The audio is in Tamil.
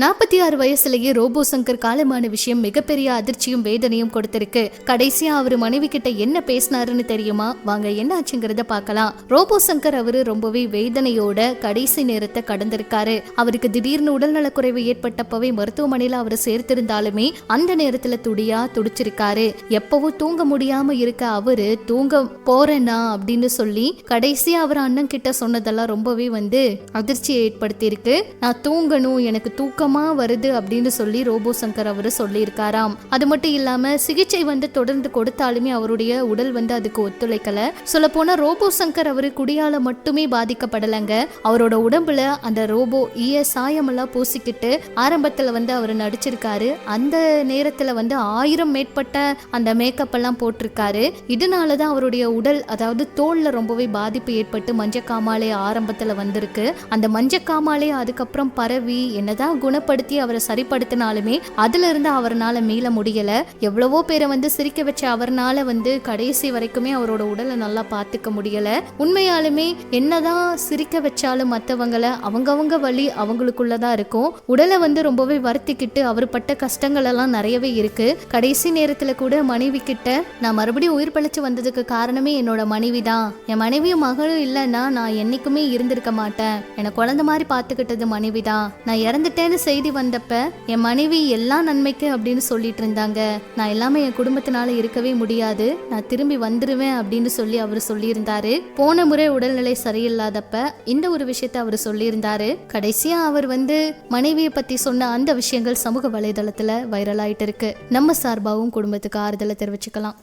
நாற்பத்தி ஆறு வயசுலயே ரோபோ சங்கர் காலமான விஷயம் மிகப்பெரிய அதிர்ச்சியும் வேதனையும் கொடுத்திருக்கு. கடைசியா அவர் மனைவி கிட்ட என்ன பேசினாருன்னு தெரியுமா? வாங்க என்ன ஆச்சுங்கிறத பார்க்கலாம். ரோபோ சங்கர் அவரு ரொம்பவே வேதனையோட கடைசி நேரத்தை கடந்திருக்காரு. அவருக்கு திடீர்னு உடல்நலக்குறைவு ஏற்பட்டப்பவே மருத்துவமனையில அவர் சேர்த்திருந்தாலுமே அந்த நேரத்துல துடியா துடிச்சிருக்காரு. எப்பவும் தூங்க முடியாம இருக்க அவரு தூங்க போறேனா? அப்படின்னு சொல்லி கடைசியா அவர் அண்ணன் கிட்ட சொன்னதெல்லாம் ரொம்பவே வந்து அதிர்ச்சியை ஏற்படுத்தி இருக்கு நான் தூங்கணும் எனக்கு தூக்கம் வருது அப்படின்னு சொல்லி ரோபோ சங்கர் அவர் சொல்லியிருக்காராம். அது மட்டும் இல்லாம சிகிச்சை வந்து தொடர்ந்து கொடுத்தாலுமே அவருடைய உடல் வந்து அதுக்கு ஒத்துழைக்கல. சொல்ல ரோபோ சங்கர் அவரு குடியால மட்டுமே பாதிக்கப்படலைங்க. அவரோட உடம்புல அந்த ரோபோ ஈய சாயமெல்லாம் பூசிக்கிட்டு ஆரம்பத்தில் வந்து அவர் நடிச்சிருக்காரு. அந்த நேரத்தில் வந்து ஆயிரம் மேற்பட்ட அந்த மேக்கப் எல்லாம் போட்டிருக்காரு. இதனால தான் அவருடைய உடல் அதாவது தோல்ல ரொம்பவே பாதிப்பு ஏற்பட்டு மஞ்சக்காமாலே ஆரம்பத்தில் வந்திருக்கு. அந்த மஞ்சக்காமாலே அதுக்கப்புறம் பரவி என்னதான் குணப்படுத்தி அவரை சரிப்படுத்தினாலுமே அதுல இருந்து அவரால் மீள முடியல. எவ்வளவோ பேரை வந்து சிரிக்க வச்ச அவர்னால வந்து கடைசி வரைக்குமே அவரோட உடலை நல்லா பார்த்துக்க முடியல. உண்மையாலுமே என்னதான் சிரிக்க வச்சாலும் மற்றவங்களை அவங்கவங்க வழி அவங்களுக்குள்ளதான் இருக்கும். உடலை வந்து ரொம்பவே வருத்திக்கிட்டு அவர் பட்ட கஷ்டங்கள் எல்லாம் நிறையவே இருக்கு. கடைசி நேரத்துல கூட மனைவி கிட்ட நான் மறுபடியும் உயிர் பழிச்சு வந்ததுக்கு காரணமே என்னோட மனைவி தான். என் மனைவியும் மகளும் இல்லைன்னா நான் என்னைக்குமே இருந்திருக்க மாட்டேன். என்னை குழந்தை மாதிரி பார்த்துக்கிட்டது மனைவி தான். நான் இறந்துட்டேன்னு செய்தி வந்தப்ப என் மனைவி எல்லா நன்மைக்கு அப்படின்னு சொல்லிட்டு இருந்தாங்க. நான் எல்லாமே என் குடும்பத்தினால இருக்கவே முடியாது. நான் திரும்பி வந்துருவேன் அப்படின்னு சொல்லி அவர் சொல்லியிருந்தாரு. போன முறை உடல்நிலை சரியில்லாதப்ப இந்த ஒரு விஷயத்த அவர் சொல்லியிருந்தாரு. கடைசியா அவர் வந்து மனைவியை பத்தி சொன்ன அந்த விஷயங்கள் சமூக வலைதளத்துல வைரல் ஆயிட்டு இருக்கு. நம்ம சார்பாகவும் குடும்பத்துக்கு ஆறுதலை தெரிவிச்சுக்கலாம்.